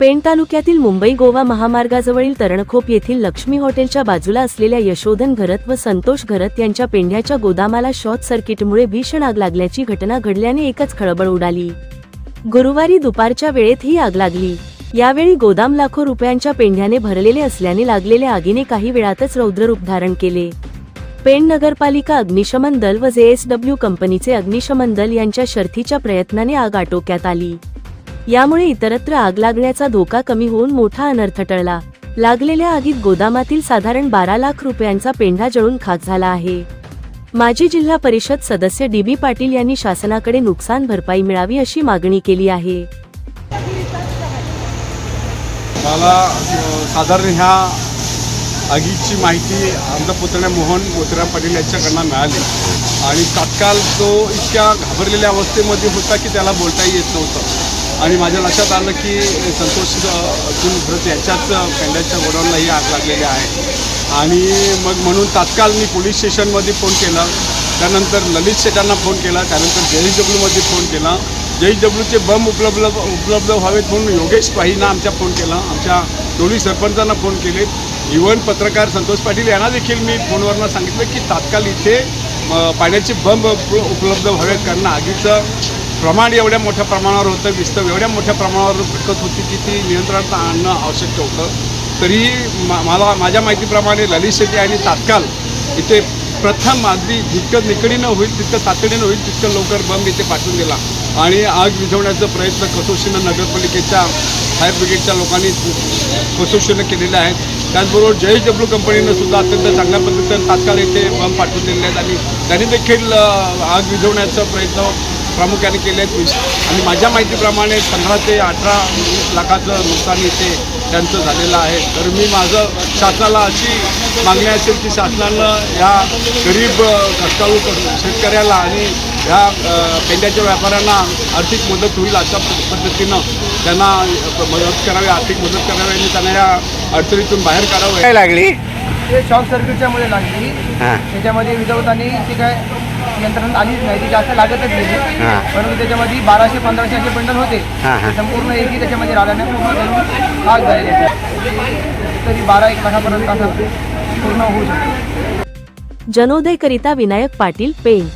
पेण तालुक्यातील मुंबई गोवा महामार्गाजवळील तरणखोप येथील लक्ष्मी हॉटेलच्या बाजूला असलेल्या यशोधन घरत व संतोष घरत यांच्या पेंढ्याच्या गोदामाला शॉर्ट सर्किटमुळे भीषण आग लागल्याची घटना घडल्याने एकच खळबळ उडाली. गुरुवारी दुपारच्या वेळेत ही आग लागली. यावेळी गोदाम लाखो रुपयांच्या पेंढ्याने भरलेले असल्याने लागलेल्या आगीने काही वेळातच रौद्ररूप धारण केले. पेण नगरपालिका अग्निशमन दल व जेएसडब्ल्यू कंपनीचे अग्निशमन दल यांच्या शर्थीच्या प्रयत्नाने आग आटोक्यात आली. यामुळे इतरत्र आग लागण्याचा धोका कमी होऊन मोठा अनर्थ टळला. लागलेल्या आगीत गोदामातील साधारण बारा लाख रुपयांचा पेंढा जळून खाक झाला आहे. माजी जिल्हा परिषद सदस्य डी बी पाटील यांनी शासनाकडे नुकसान भरपाई मिळावी अशी मागणी केली आहे. मला साधारण ह्या आगीची माहिती आमचा पुतण्या मोहन मोतीराम पाटील यांच्याकडनं मिळाली. आणि तात्काळ तो इतक्या घाबरलेल्या अवस्थेमध्ये होता की त्याला बोलताही येत नव्हतं. आणि माझ्या लक्षात आलं की संतोष अतुल भरत यांच्याच पेंड्याच्या गोडाऊनलाही आग लागलेली आहे. आणि मग म्हणून तात्काळ मी पोलीस स्टेशनमध्ये फोन केला. त्यानंतर ललित शेटांना फोन केला. त्यानंतर जे एच डब्ल्यूमध्ये फोन केला. जे एच डब्ल्यूचे बम उपलब्ध उपलब्ध व्हावेत म्हणून योगेश पाहींना आमच्या फोन केला. आमच्या दोन्ही सरपंचांना फोन केले. इव्हन पत्रकार संतोष पाटील यांना देखील मी फोनवरनं सांगितलं की तात्काळ इथे पाण्याचे बंब उपलब्ध व्हावेत कारण आगीचं प्रमाण एवढ्या मोठ्या प्रमाणावर होतं विस्तव एवढ्या मोठ्या प्रमाणावर पिकत होती की ती नियंत्रणात आणणं आवश्यक होतं. तरीही मा- मला माझ्या माहितीप्रमाणे ललित शेट्टी आणि तात्काळ इथे प्रथम अगदी जितकं निकडीनं होईल तितकं तातडीनं होईल तितकं लवकर बंब इथे पाठवून दिला. आणि आग विझवण्याचा प्रयत्न कसोशीनं नगरपालिकेच्या फायर ब्रिगेडच्या लोकांनी कसोशीनं केलेले आहेत. त्याचबरोबर जे एच डब्ल्यू कंपनीनं सुद्धा अत्यंत चांगल्या पद्धतीनं तात्काळ इथे बंब पाठवून दिलेले आहेत. आणि त्यांनी देखील आग विझवण्याचा प्रयत्न प्रामुख्याने केले आहेत. आणि माझ्या माहितीप्रमाणे पंधरा ते अठरा लाखाचं नुकसान इथे त्यांचं झालेलं आहे. तर मी माझं शासनाला अशी मागणी असेल की शासनानं या गरीब कष्टाळू शेतकऱ्याला आणि ह्या पेंड्याच्या व्यापाऱ्यांना आर्थिक मदत होईल अशा पद्धतीनं त्यांना मदत करावी आर्थिक मदत करावी आणि त्यांना या अडचणीतून बाहेर काढावं. काय लागली? ते शॉर्ट सर्किटच्यामुळे लागली. हां. त्याच्यामध्ये विजवताना ती काय यंत्रणा आलीच नाही ती जास्त लागतच गेली हां. परंतु त्याच्यामध्ये बाराशे पंधराशे असे बंडल होते हां, हां. ते संपूर्ण एकी त्याच्यामध्ये रागाने पूर्ण आग झालेली. तरी बारा एक लाखापर्यंत असं पूर्ण होऊ शकतो जनोदय करिता विनायक पाटील पेण